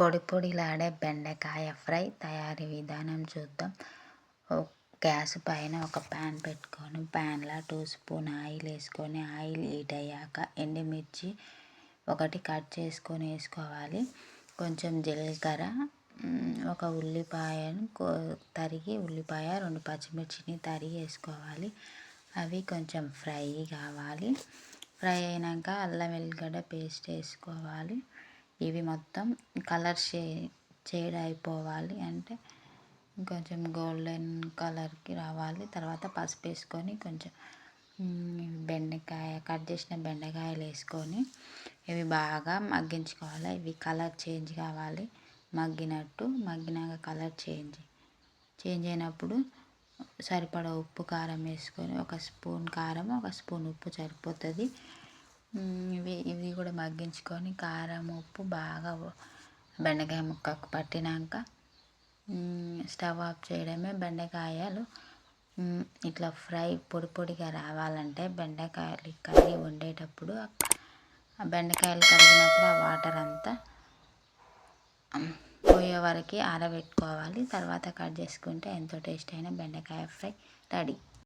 పొడి పొడిలాడే బెండకాయ ఫ్రై తయారీ విధానం చూద్దాం. గ్యాస్ పైన ఒక ప్యాన్ పెట్టుకొని ప్యాన్లో టూ స్పూన్ ఆయిల్ వేసుకొని ఆయిల్ హీట్ అయ్యాక ఎండుమిర్చి ఒకటి కట్ చేసుకొని వేసుకోవాలి. కొంచెం జీలకర్ర ఒక ఉల్లిపాయను తరిగి ఉల్లిపాయ రెండు పచ్చిమిర్చిని తరిగి వేసుకోవాలి. అవి కొంచెం ఫ్రై కావాలి. ఫ్రై అయినాక అల్లం వెల్లిగడ్డ పేస్ట్ వేసుకోవాలి. ఇవి మొత్తం కలర్ షే షేడ్ అయిపోవాలి అంటే కొంచెం గోల్డెన్ కలర్కి రావాలి. తర్వాత పసుపు వేసుకొని కొంచెం బెండకాయ కట్ చేసిన బెండకాయలు వేసుకొని ఇవి బాగా మగ్గించుకోవాలి. ఇవి కలర్ చేంజ్ కావాలి. మగ్గినట్టు మగ్గినాక కలర్ చేంజ్ చేంజ్ అయినప్పుడు సరిపడా ఉప్పు కారం వేసుకొని ఒక స్పూన్ కారం ఒక స్పూన్ ఉప్పు సరిపోతుంది. ఇవి ఇవి మగ్గించుకొని కారం ఉప్పు బాగా బెండకాయ ముక్కకు పట్టినాక స్టవ్ ఆఫ్ చేయడమే బెండకాయలు. ఇట్లా ఫ్రై పొడి పొడిగా రావాలంటే బెండకాయలు కర్రీ వండేటప్పుడు బెండకాయలు కడిగినప్పుడు ఆ వాటర్ అంతా పోయే వరకు ఆరబెట్టుకోవాలి. తర్వాత కట్ చేసుకుంటే ఎంతో టేస్ట్ అయిన బెండకాయ ఫ్రై రెడీ.